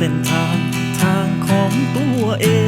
เส้นทางทางของตัวเอง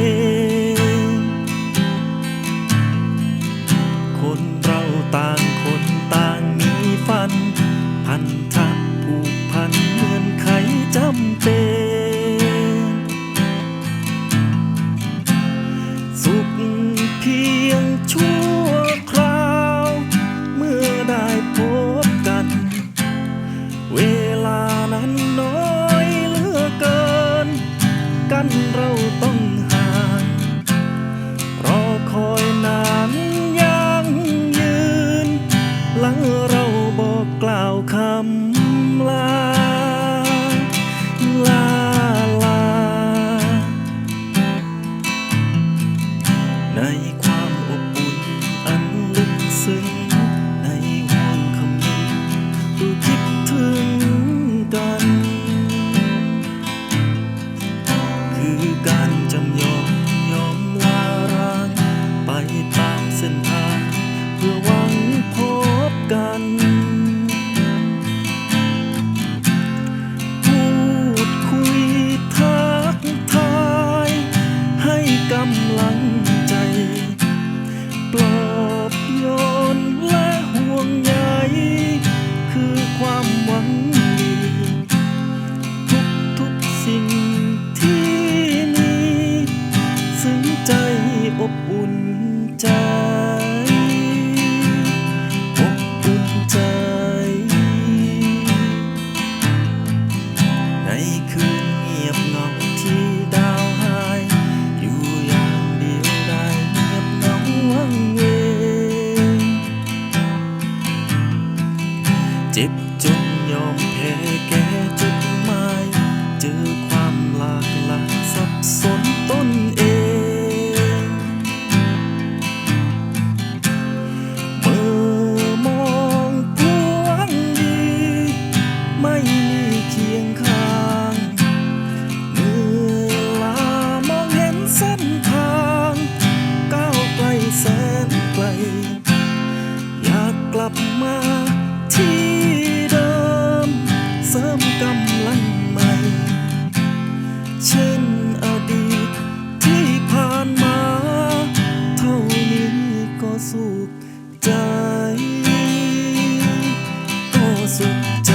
ำลัง จิบจุ เช่นอดีตที่ผ่านมา เท่านี้ก็สุขใจ ก็สุขใจ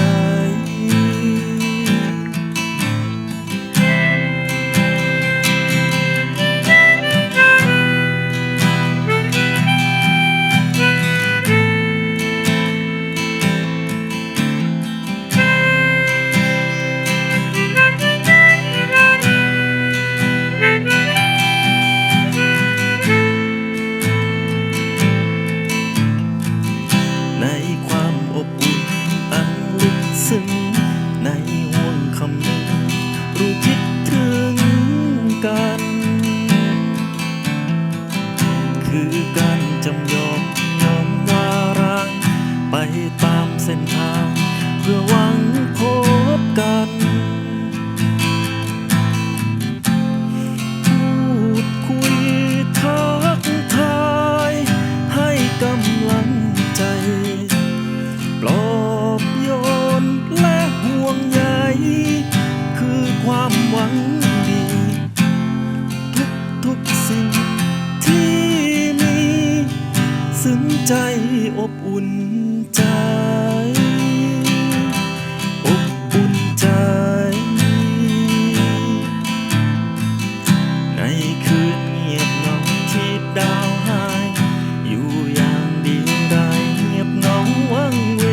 ซึ้งในห่วงคำ อบอุ่นใจ อบอุ่นใจ ในคืนเงียบเงาที่ดาวหาย อยู่อย่างเดียวดายเงียบเงาวังเว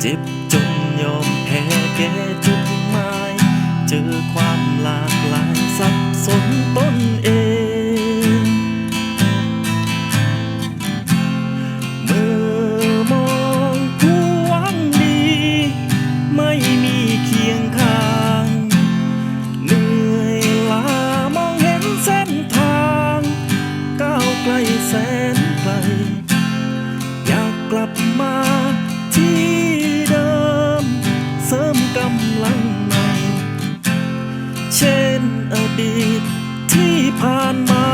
เจ็บจนยอมแพ้แก่จุดหมาย เจอความหลากหลายสับสนต้น กำลังในเช่นอดีตที่ผ่านมา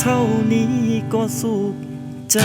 เท่านี้ก็สุขใจ